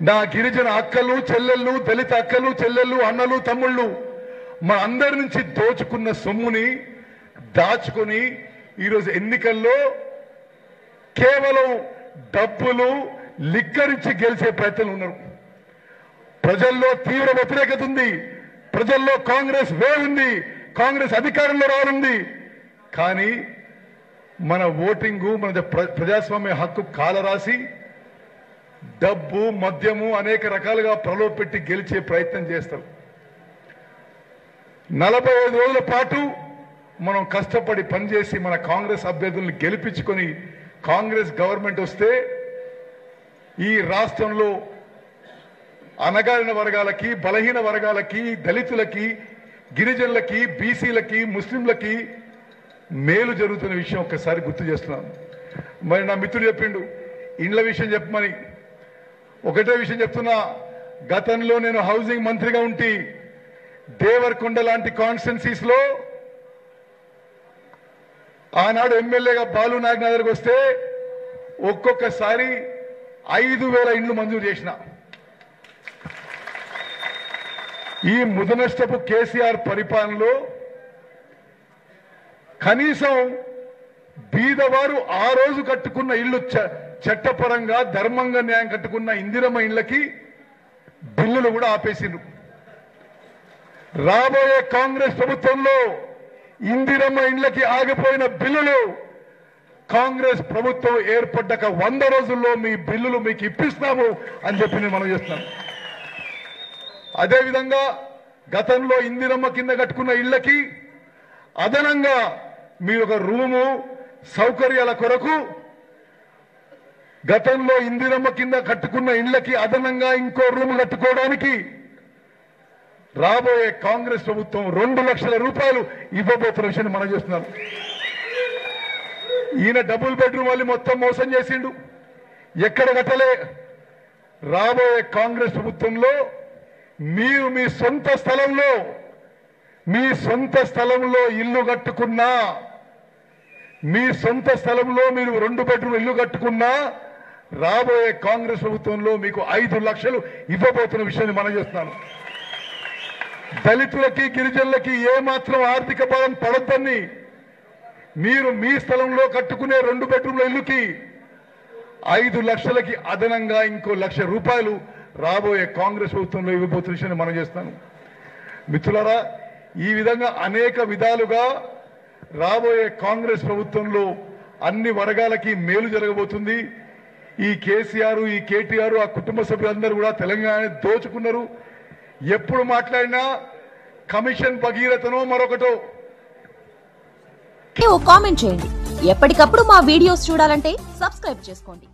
నా గిరిజన అక్కలు చెల్లెళ్ళు దళిత అక్కలు చెల్లెళ్ళు అన్నలు తమ్ముళ్ళు మా అందరి నుంచి దోచుకున్న సొమ్ముని దాచుకొని ఈరోజు ఎన్నికల్లో కేవలం డబ్బులు లిక్కరించి గెలిచే ప్రయత్నం ఉన్నారు. ప్రజల్లో తీవ్ర వ్యతిరేకత ఉంది. ప్రజల్లో కాంగ్రెస్ వే ఉంది కాంగ్రెస్ అధికారంలో రానుంది. కానీ మన ఓటింగు మన ప్ర- ప్రజాస్వామ్య హక్కు కాలరాసి డబ్బు మద్యము అనేక రకాలుగా ప్రలోపెట్టి గెలిచే ప్రయత్నం చేస్తారు నలభై ఐదు రోజుల పాటు మనం కష్టపడి పనిచేసి మన కాంగ్రెస్ అభ్యర్థులను గెలిపించుకొని కాంగ్రెస్ గవర్నమెంట్ వస్తే ఈ రాష్ట్రంలో అనగారిన వర్గాలకి బలహీన వర్గాలకి దళితులకి గిరిజనులకి బీసీలకి ముస్లింలకి మేలు జరుగుతున్న విషయం ఒక్కసారి గుర్తు చేస్తున్నాను మరి నా మిత్రుడు చెప్పిండు ఇండ్ల విషయం చెప్పమని. ఒకటే విషయం చెప్తున్నా గతంలో నేను హౌసింగ్ మంత్రిగా ఉంటి దేవరకొండ లాంటి కాన్స్టెన్సీస్లో ఆనాడు ఎమ్మెల్యేగా బాలు నాయక్ నా దగ్గరకు వస్తే ఒక్కొక్కసారి ఐదు వేల ఇండ్లు మంజూరు చేసిన. ఈ ముదనష్టపు కేసీఆర్ పరిపాలనలో కనీసం బీదవారు ఆ రోజు కట్టుకున్న ఇల్లు చ- చట్టపరంగా ధర్మంగా న్యాయం కట్టుకున్న ఇందిరమ్మ ఇళ్ళకి బిల్లులు కూడా ఆపేసిండ్రు. రాబోయే కాంగ్రెస్ ప్రభుత్వంలో ఇందిరమ్మ ఇండ్లకి ఆగిపోయిన బిల్లులు కాంగ్రెస్ ప్రభుత్వం ఏర్పడ్డాక వంద రోజుల్లో మీ బిల్లులు మీకు ఇప్పిస్తాము అని చెప్పి నేను మనం చేస్తున్నాను. అదేవిధంగా గతంలో ఇందిరమ్మ కింద కట్టుకున్న ఇళ్ళకి అదనంగా మీరు ఒక రూము సౌకర్యాల కొరకు గతంలో ఇందిరమ్మ కింద కట్టుకున్న ఇండ్లకి అదనంగా ఇంకో రూమ్ కట్టుకోవడానికి రాబోయే కాంగ్రెస్ ప్రభుత్వం రెండు లక్షల రూపాయలు ఇవ్వబోతున్న విషయాన్ని మనం చేస్తున్నారు ఈయన డబుల్ బెడ్రూమ్ వాళ్ళు మొత్తం మోసం చేసిండు. ఎక్కడ కట్టలే? రాబోయే కాంగ్రెస్ ప్రభుత్వంలో మీరు మీ సొంత స్థలంలో మీ సొంత స్థలంలో ఇల్లు కట్టుకున్నా మీ సొంత స్థలంలో మీరు రెండు బెడ్రూమ్ ఇల్లు కట్టుకున్నా రాబోయే కాంగ్రెస్ ప్రభుత్వంలో మీకు ఐదు లక్షలు ఇవ్వబోతున్న విషయాన్ని మనం చేస్తున్నాను. దళితులకి గిరిజనులకి ఏమాత్రం ఆర్థిక భారం పడద్దని మీరు మీ స్థలంలో కట్టుకునే రెండు బెడ్రూమ్ల ఇల్లుకి ఐదు లక్షలకి అదనంగా ఇంకో లక్ష రూపాయలు రాబోయే కాంగ్రెస్ ప్రభుత్వంలో ఇవ్వబోతున్న విషయాన్ని మనం చేస్తాను మిత్రులారా ఈ విధంగా అనేక విధాలుగా రాబోయే కాంగ్రెస్ ప్రభుత్వంలో అన్ని వర్గాలకి మేలు జరగబోతుంది. ఈ కేసీఆర్ ఈ కేటీఆర్ ఆ కుటుంబ సభ్యులందరూ కూడా తెలంగాణ దోచుకున్నారు. ఎప్పుడు మాట్లాడినా కమిషన్ భగీరథనో మరొకటో. కామెంట్ చేయండి. ఎప్పటికప్పుడు మా వీడియోస్ చూడాలంటే సబ్స్క్రైబ్ చేసుకోండి.